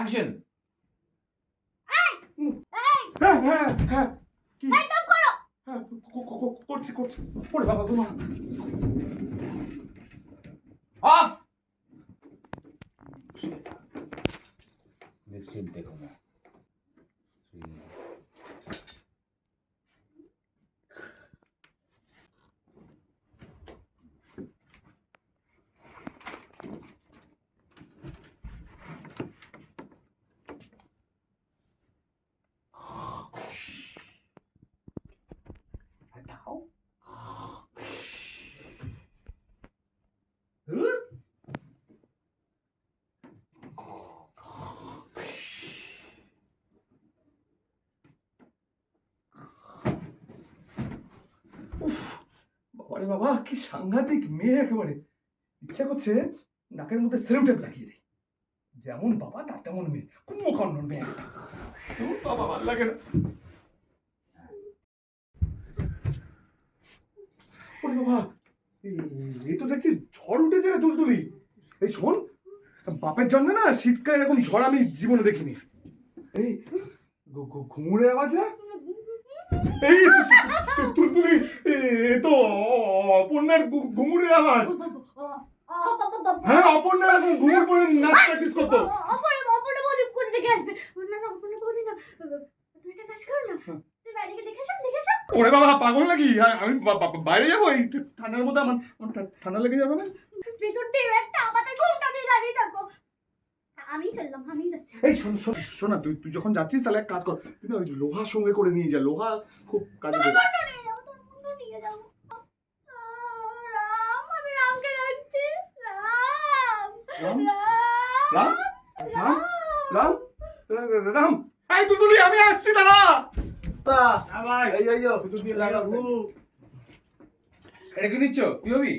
Action হ্যাঁ হ্যাঁ হ্যাঁ কি লাইট অফ করো হ্যাঁ ক- ক- ক- করছি করছি ওরে বাবা তোমার অফ নিশ্চিন্তে ঘুমো বাবারে বাবা কি সাংঘাতিক মেয়ে একেবারে ইচ্ছা করছে নাকের মধ্যে সেলুন টেপ লাগিয়ে দিই যেমন বাবা তার তেমন মেয়ে কুম্ভকর্ণ মেয়ে একটা। বাবা ভালো লাগে না ওরে বাবা এই- তো দেখছি ঝড় উঠেছে রে দুলতুলি এই শোন বাপের জন্য না শীতকালে এরকম ঝড় আমি জীবনে দেখিনি এই ঘু- ঘু- ঘুঙুরে আওয়াজ না এই তুলতুলি এ তো অপর্ণার ঘু- ঘুঙুরের আওয়াজ হ্যাঁ অপর্ণা এখন ঘুঙুর পরে নাচ প্র্যাকটিস করতো অপরে অপরে বৌদি কোথা থেকে আসবে না না অপরে বৌদি না তুমি একটা কাজ করো না তুই বাইরে গিয়ে দেখেছ দেখেছ ওরে বাবা পাগল নাকি আমি বাইরে যাব এই ঠান্ডার মধ্যে আমার ঠান্ডা লেগে যাবে না আমি চললাম আমি যাচ্ছি এই শোন শোন শোনা তুই তুই যখন যাচ্ছিস তাহলে এক কাজ কর তুই না ওই লোহা সঙ্গে করে নিয়ে যা লোহা খুব কাজে দেবে তোমার ঘরটা নিয়ে যাব তোর মুন্ডু নিয়ে যাব আহ, রাম আমি রামকে ডাকছি রাম রাম? রাম রাম এই তুলতুলি আমি আসছি দাদা এই এই তুলতুলি লাগাবো এটা কি নিচ্ছ তুই হবি।